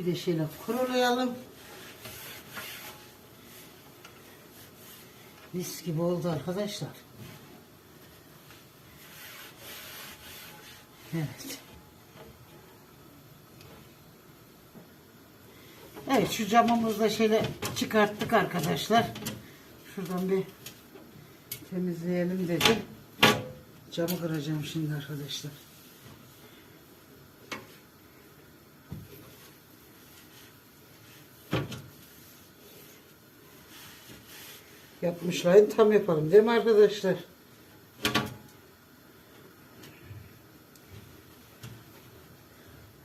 Bir de şöyle kurulayalım. Mis gibi oldu arkadaşlar. Evet. Evet şu camımızı da şöyle çıkarttık arkadaşlar. Şuradan bir temizleyelim dedim. Camı kıracağım şimdi arkadaşlar. Yapmışlar tam yapalım değil mi arkadaşlar?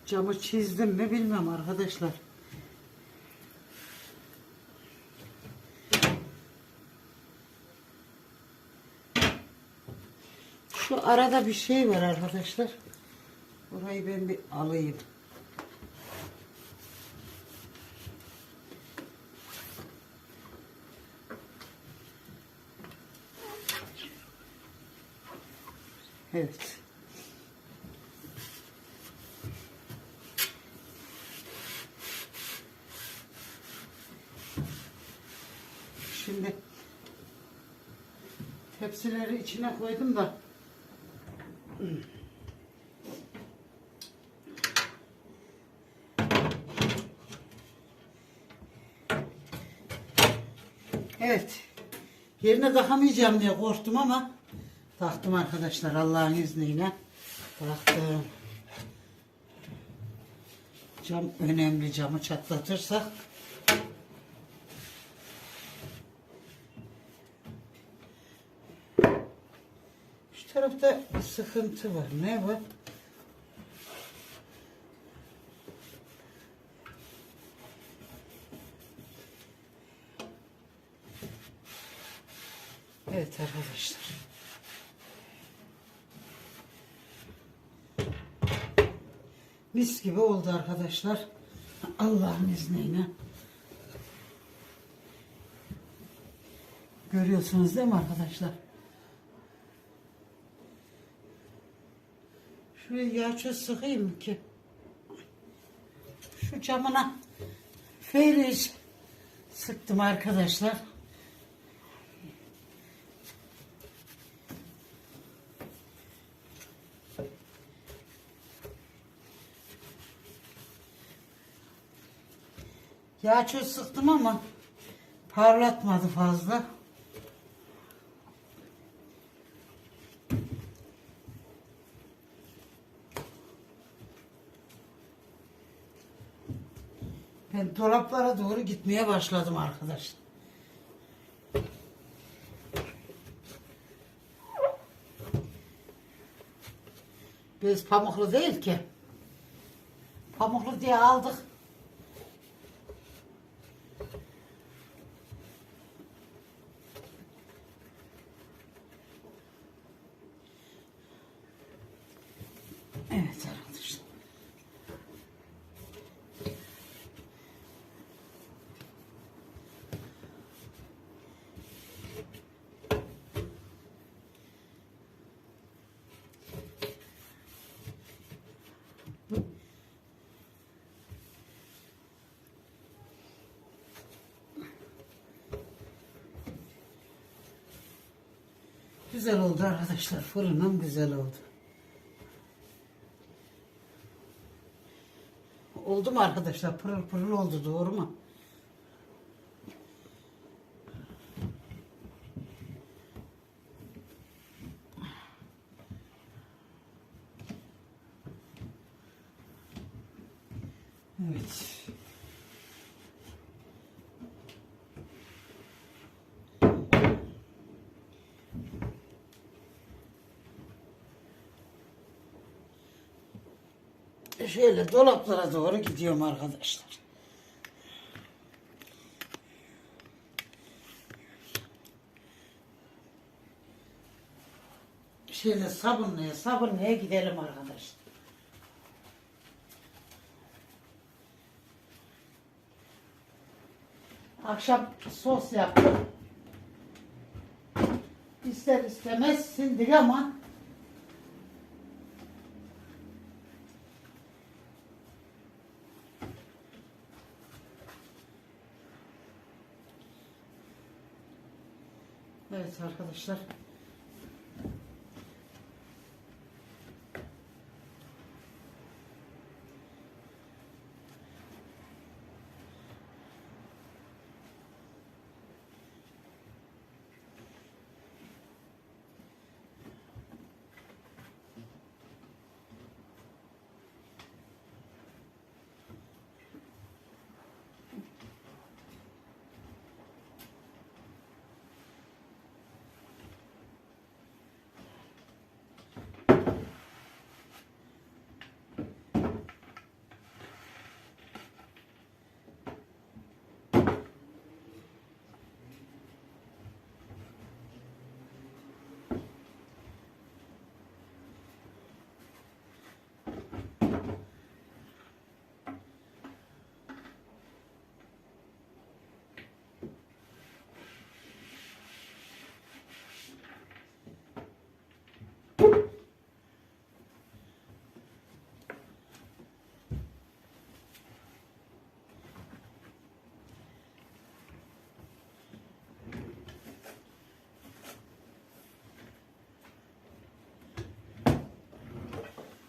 Camı çizdim mi bilmem arkadaşlar. Şu arada bir şey var arkadaşlar. Orayı ben bir alayım. Evet. Şimdi tepsileri içine koydum da Evet. Yerine takamayacağım diye korktum ama taktım arkadaşlar Allah'ın izniyle. Taktım. Cam önemli camı çatlatırsak Şu tarafta bir sıkıntı var. Ne var? Evet arkadaşlar. Mis gibi oldu arkadaşlar. Allah'ın izniyle. Görüyorsunuz değil mi arkadaşlar? Şuraya yağ çöz sıkayım ki. Şu camına feyriz sıktım arkadaşlar. Yağ çöz sıktım ama parlatmadı fazla. Ben dolaplara doğru gitmeye başladım arkadaşlar. Biz pamuklu değil ki. Pamuklu diye aldık. Evet arkadaşlar. Güzel oldu arkadaşlar. Fırınım güzel oldu. Oldu mu arkadaşlar? Pırıl pırıl oldu doğru mu? Evet. Şöyle dolaplara doğru gidiyorum arkadaşlar. Şöyle sabunluya sabunluya gidelim arkadaşlar. Akşam sos yaptım. İster istemez sindik ama Evet arkadaşlar.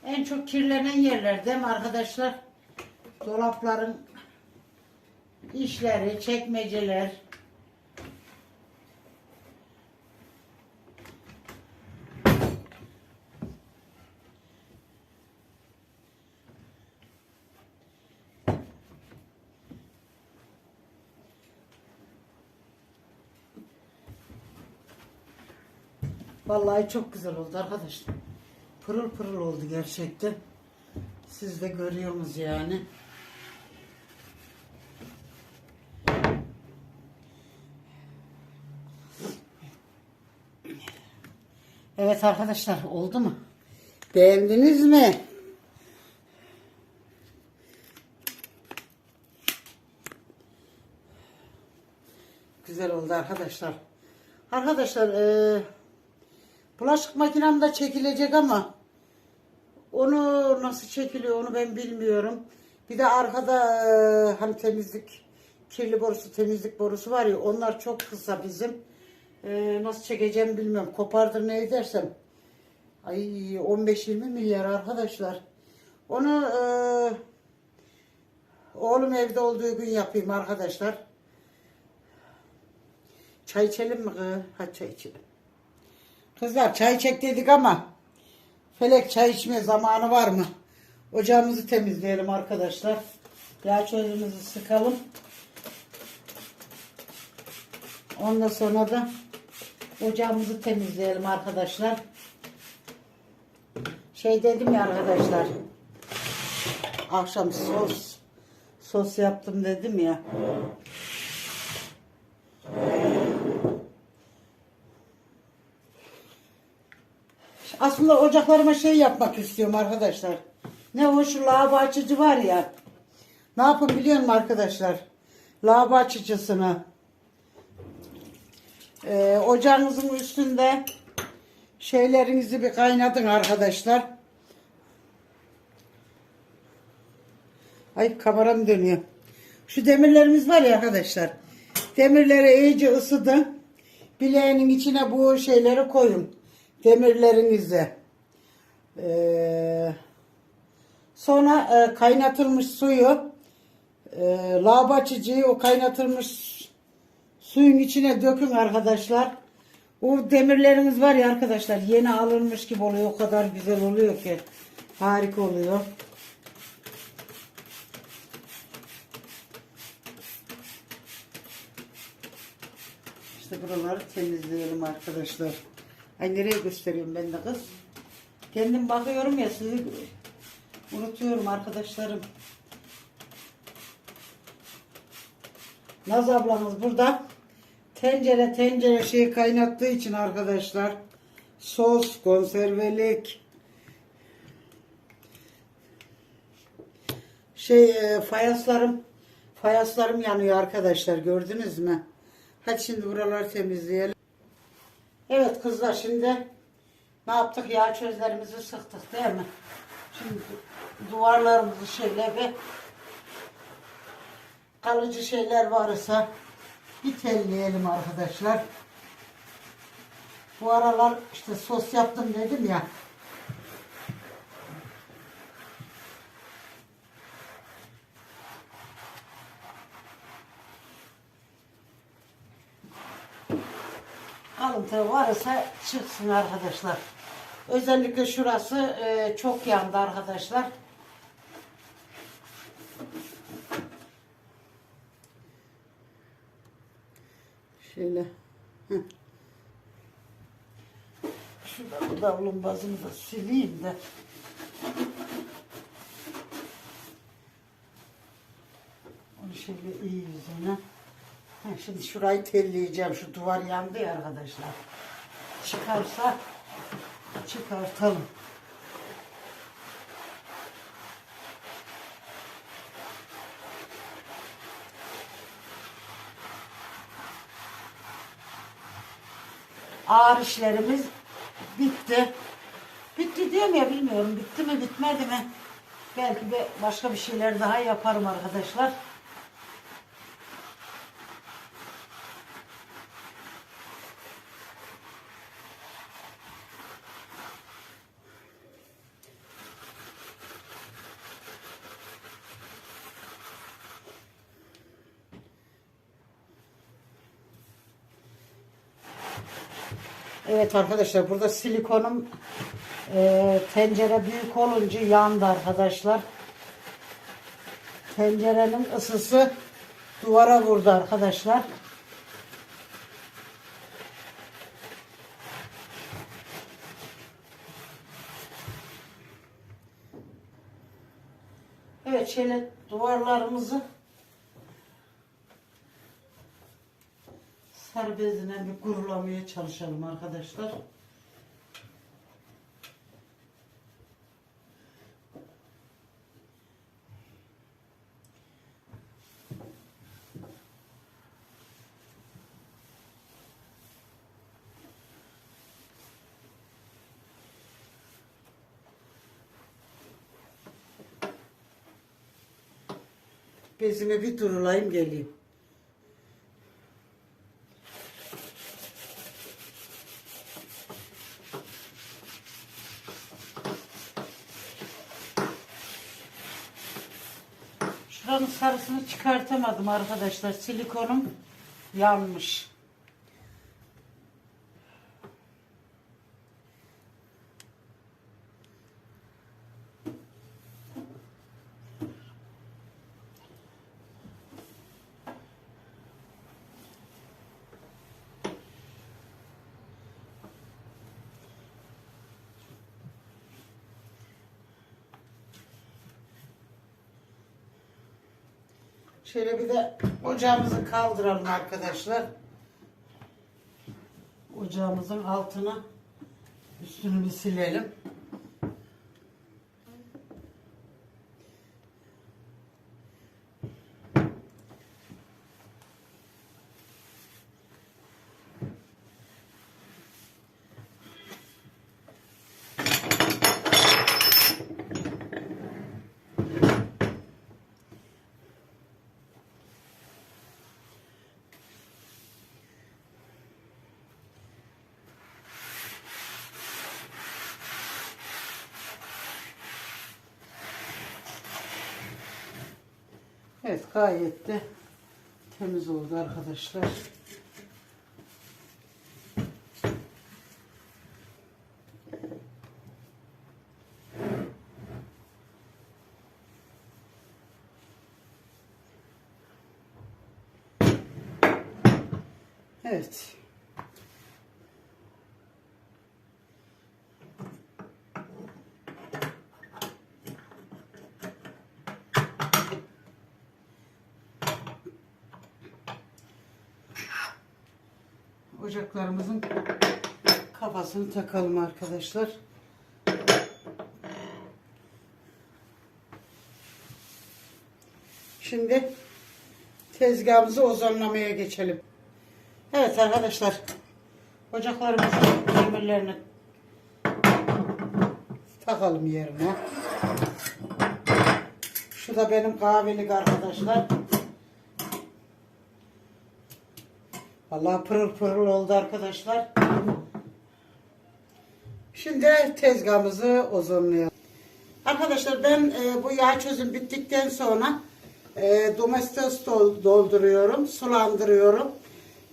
En çok kirlenen yerler değil mi arkadaşlar? Dolapların işleri, çekmeceler. Vallahi çok güzel oldu arkadaşlar. Pırıl pırıl oldu gerçekten. Siz de görüyorsunuz yani. Evet arkadaşlar oldu mu? Beğendiniz mi? Güzel oldu arkadaşlar. Arkadaşlar eee Bulaşık makinem de çekilecek ama onu nasıl çekiliyor onu ben bilmiyorum. Bir de arkada e, hani temizlik kirli borusu temizlik borusu var ya onlar çok kısa bizim. E, nasıl çekeceğim bilmiyorum. Kopardır ne edersem. Ay 15-20 milyar arkadaşlar. Onu e, oğlum evde olduğu gün yapayım arkadaşlar. Çay içelim mi? kız? Hadi çay içelim. Kızlar çay çek dedik ama Felek çay içme zamanı var mı? Ocağımızı temizleyelim arkadaşlar. Yağ çözümümüzü sıkalım. Ondan sonra da ocağımızı temizleyelim arkadaşlar. Şey dedim ya arkadaşlar. Akşam sos sos yaptım dedim ya. Aslında ocaklarıma şey yapmak istiyorum arkadaşlar. Ne o lavabo açıcı var ya. Ne yapın biliyor musun arkadaşlar? Lavabo açıcısını. Ee, ocağınızın üstünde şeylerinizi bir kaynatın arkadaşlar. Ay kameram dönüyor. Şu demirlerimiz var ya arkadaşlar. Demirleri iyice ısıdın. Bileğinin içine bu şeyleri koyun demirlerinizi. Ee, sonra e, kaynatılmış suyu e, lavabo açıcıyı o kaynatılmış suyun içine dökün arkadaşlar. O demirlerimiz var ya arkadaşlar yeni alınmış gibi oluyor. O kadar güzel oluyor ki. Harika oluyor. İşte buraları temizleyelim arkadaşlar. Ay nereye gösteriyorum ben de kız? Kendim bakıyorum ya sizi unutuyorum arkadaşlarım. Naz ablamız burada tencere tencere şeyi kaynattığı için arkadaşlar sos, konservelik şey e, fayanslarım fayanslarım yanıyor arkadaşlar gördünüz mü? Hadi şimdi buraları temizleyelim. Evet kızlar şimdi ne yaptık? Yağ çözlerimizi sıktık değil mi? Şimdi duvarlarımızı şöyle bir kalıcı şeyler varsa bir telleyelim arkadaşlar. Bu aralar işte sos yaptım dedim ya. Varsa çıksın arkadaşlar. Özellikle şurası e, çok yandı arkadaşlar. Şöyle. Heh. Şurada bu davlumbazını da sileyim de. Onu şöyle iyi yüzüne. Şimdi şurayı telleyeceğim. Şu duvar yandı ya arkadaşlar. Çıkarsa çıkartalım. Ağır işlerimiz bitti. Bitti diyorum ya bilmiyorum. Bitti mi bitmedi mi? Belki de başka bir şeyler daha yaparım arkadaşlar. Evet arkadaşlar burada silikonum e, tencere büyük olunca yandı arkadaşlar. Tencerenin ısısı duvara vurdu arkadaşlar. Evet şöyle duvarlarımızı bezine bir kurulamaya çalışalım arkadaşlar. Bezimi bir durulayım geleyim. Çıkartamadım arkadaşlar. Silikonum yanmış. Şöyle bir de ocağımızı kaldıralım arkadaşlar. Ocağımızın altını üstünü bir silelim. Evet gayet de temiz oldu arkadaşlar. Evet. Ocaklarımızın kafasını takalım arkadaşlar. Şimdi tezgahımızı ozonlamaya geçelim. Evet arkadaşlar. Ocaklarımızın demirlerini takalım yerine. Şu da benim kahvelik arkadaşlar. Vallahi pırıl pırıl oldu arkadaşlar. Şimdi tezgahımızı uzunluyor. Arkadaşlar ben e, bu yağ çözüm bittikten sonra e, domestos dol- dolduruyorum, sulandırıyorum.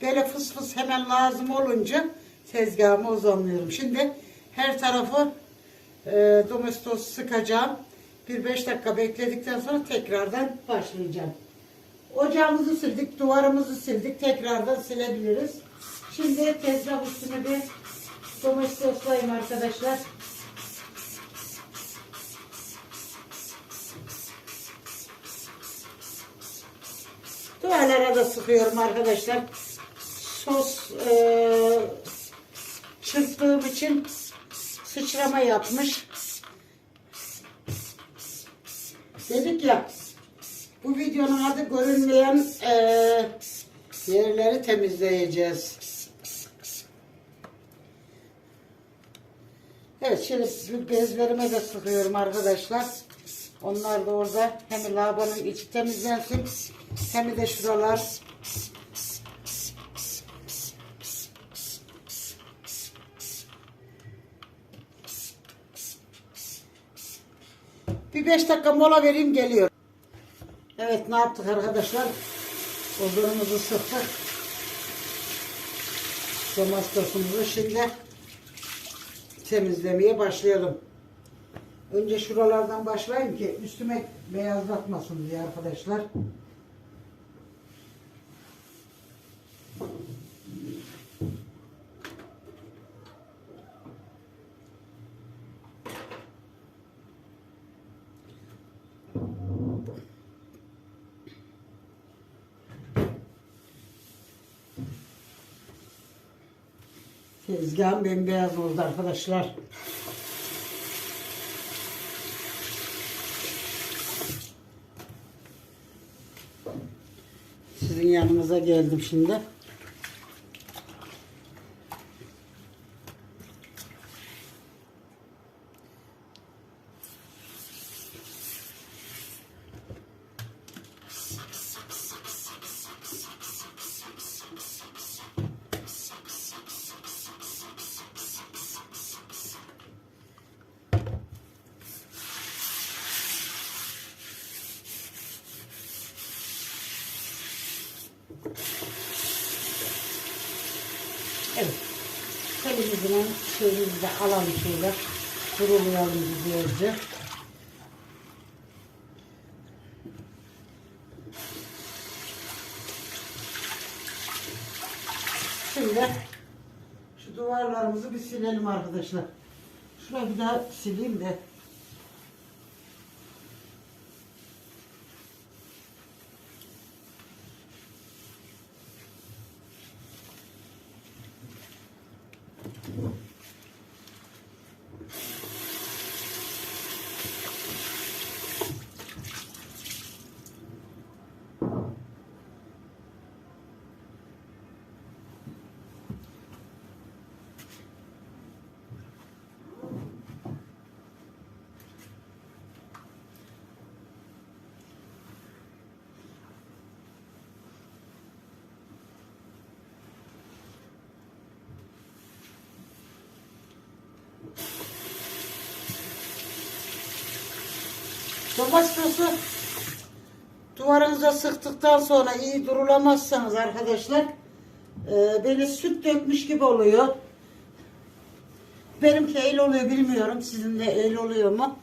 Böyle fıs fıs hemen lazım olunca tezgahımı uzunluyorum. Şimdi her tarafı e, domestos sıkacağım. Bir beş dakika bekledikten sonra tekrardan başlayacağım. Ocağımızı sildik, duvarımızı sildik. Tekrardan silebiliriz. Şimdi tezgah üstüne bir domestoslayayım arkadaşlar. Duvarlara da sıkıyorum arkadaşlar. Sos e, çırptığım için sıçrama yapmış. Dedik ya bu videonun adı görünmeyen e, yerleri temizleyeceğiz. Evet şimdi bezlerime de sıkıyorum arkadaşlar. Onlar da orada hem lavabonun içi temizlensin hem de şuralar Bir beş dakika mola vereyim geliyor. Evet ne yaptık arkadaşlar? Odunumuzu sıktık. Domatesimizi şimdi temizlemeye başlayalım. Önce şuralardan başlayayım ki üstüme beyazlatmasın diye arkadaşlar. Tezgahım bembeyaz oldu arkadaşlar. Sizin yanınıza geldim şimdi. Evet. Elimizden şeyimizi de alalım şöyle. Kurulayalım güzelce. Şimdi şu duvarlarımızı bir silelim arkadaşlar. Şurayı bir daha sileyim de. Domatesi duvarınıza sıktıktan sonra iyi durulamazsanız arkadaşlar e, böyle süt dökmüş gibi oluyor. Benimki el oluyor bilmiyorum. Sizin de el oluyor mu?